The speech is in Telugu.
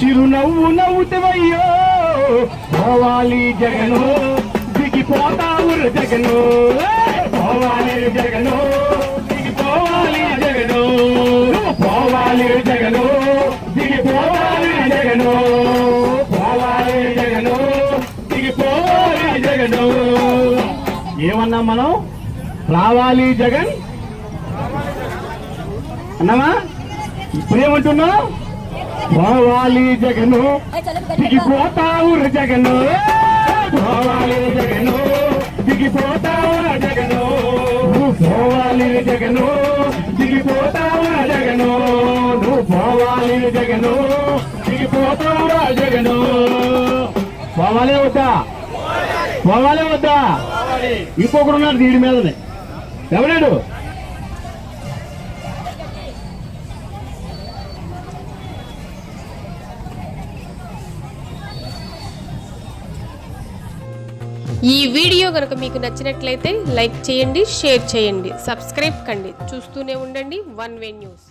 చిరునవ్వు నవ్వుతవయ్యో భవాలి జగను దిగిపోతావు జగను. పోవాలి జగను దిగిపోవాలి జగను. పోవాలి జగను దిగిపోవాలి జగను. పోవాలి జగను దిగిపోవాలి జగను. ఏమన్నా మనం? రావాలి జగన్? అన్నామా? ఇప్పుడేమంటున్నావు పోవాలి జగను దిగిపోతావు ర జగను. భవాలి జగను దిగిపోతావు జగను. నువ్వు పోవాలి జగను దిగిపోతావు జగను. నువ్వు పోవాలి జగను దిగిపోతావు జగను. పోవాలే వద్దా? పోవాలే వద్దా? ఇంకొకరు ఉన్నాడు దీడి మీదనే. ఎవడాడు? ఈ వీడియో కనుక మీకు నచ్చినట్లయితే లైక్ చేయండి షేర్ చేయండి సబ్స్క్రైబ్ కండి. చూస్తూనే ఉండండి వన్ వే న్యూస్.